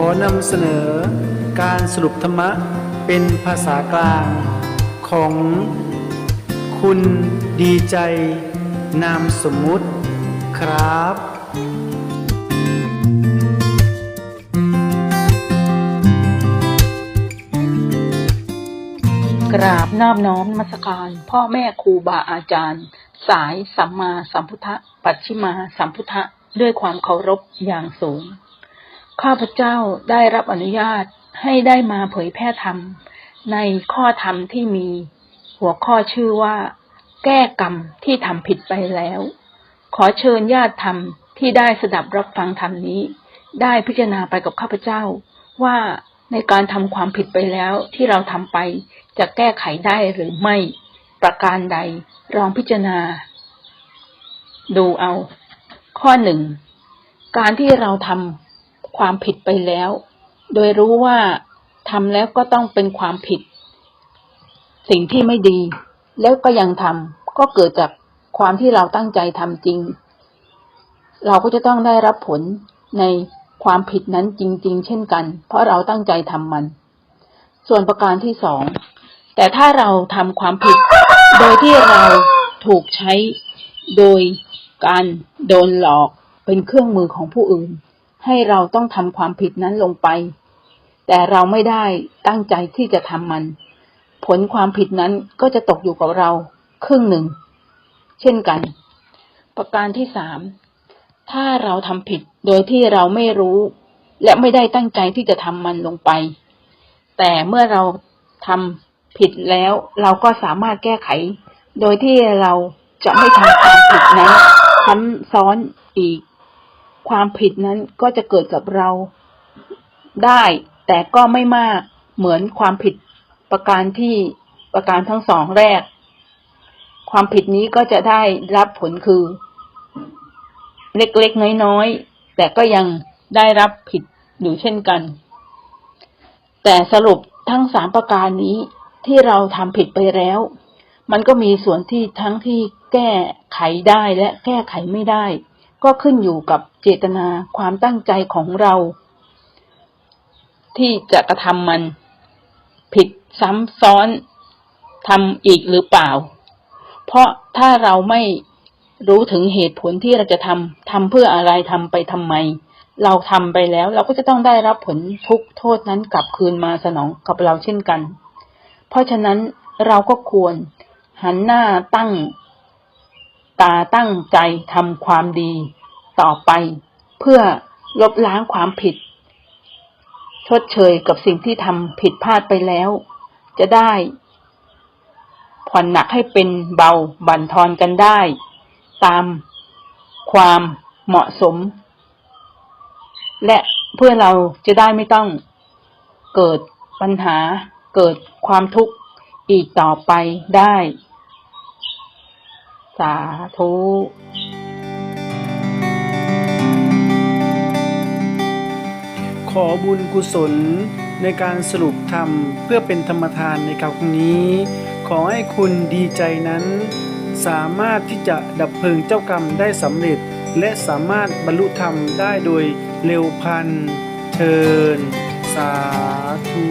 อนำเสนอการสรุปธรรมะเป็นภาษากลางของคุณดีใจนามสมมุติครับ กราบนอบน้อมมัสการ พ่อแม่ครูบาอาจารย์ สายสัมมาสัมพุทธะปัจฉิมาสัมพุทธะด้วยความเคารพอย่างสูง ข้าพเจ้าได้รับอนุญาตให้ได้มาเผยแพร่ธรรม ในข้อธรรมที่มี หัวข้อชื่อว่า แก้กรรมที่ทำผิดไปแล้ว ขอเชิญญาติธรรมที่ได้สดับรับฟังธรรมนี้ ได้พิจารณาไปกับข้าพเจ้า ว่าในการทำความผิดไปแล้วที่เราทำไปจะแก้ไขได้หรือไม่ ประการใดลองพิจารณา ดูเอา ข้อหนึ่งการที่เราทำ ความผิดไปแล้ว โดยรู้ว่าทำแล้วก็ต้องเป็นความผิด สิ่งที่ไม่ดี แล้วก็ยังทำก็เกิดจากความที่เราตั้งใจทำจริง เราก็จะต้องได้รับผลในความผิดนั้นจริง ๆ เช่นกัน เพราะเราตั้งใจทำมัน ส่วนประการที่สอง แต่ถ้าเราทำความผิด โดยที่เราถูกใช้โดยการโดนหลอกเป็นเครื่องมือของผู้อื่น ให้เราต้องทำความผิดนั้นลงไป แต่เราไม่ได้ตั้งใจที่จะทำมัน ผลความผิดนั้นก็จะตกอยู่กับเราครึ่งหนึ่ง เช่นกัน ประการที่สามถ้าเราทำผิดโดยที่เราไม่รู้ และไม่ได้ตั้งใจที่จะทำมันลงไป แต่เมื่อเราทำผิดแล้ว เราก็สามารถแก้ไข โดยที่เราจะไม่ทำความผิดนั้นซ้ำซ้อนอีก ความผิดนั้นก็จะเกิดกับเรา ได้แต่ก็ไม่มากเหมือนความผิดประการที่ประการทั้งสองแรก ความผิดนี้ก็จะได้รับผลคือ เล็กๆน้อยๆแต่ก็ยังได้รับผิดอยู่เช่นกัน แต่สรุปทั้งสามประการนี้ที่เราทำผิดไปแล้ว มันก็มีส่วนที่ทั้งที่แก้ไขได้และแก้ไขไม่ได้ ก็ขึ้นอยู่กับเจตนาความตั้งใจของเรา ที่จะกระทำมันผิดซ้ำซ้อนทำอีกหรือเปล่า เพราะถ้าเราไม่รู้ถึงเหตุผลที่เราจะทำทำเพื่ออะไรทำไปทำไม เราทำไปแล้ว เราก็จะต้องได้รับผลทุกโทษนั้นกลับคืนมาสนองกับเราเช่นกัน เพราะฉะนั้นเราก็ควรหันหน้าตั้ง ตาตั้งใจทำความดี ต่อไป เพื่อลบล้างความผิด ชดเชยกับสิ่งที่ทำผิดพลาดไปแล้ว จะได้ ผ่อนหนักให้เป็นเบาบั่นทอนกันได้ ตามความเหมาะสม และเพื่อเราจะได้ไม่ต้องเกิดปัญหาเกิดความทุกข์อีกต่อไปได้ สาธุขอบุญกุศลในการสรุปธรรมเพื่อเป็นธรรมทานในคราวนี้ ขอให้คุณดีใจนั้น สามารถที่จะดับเพลิงเจ้ากรรมได้สำเร็จ และสามารถบรรลุธรรมได้โดยเร็วพันเทินสาธุ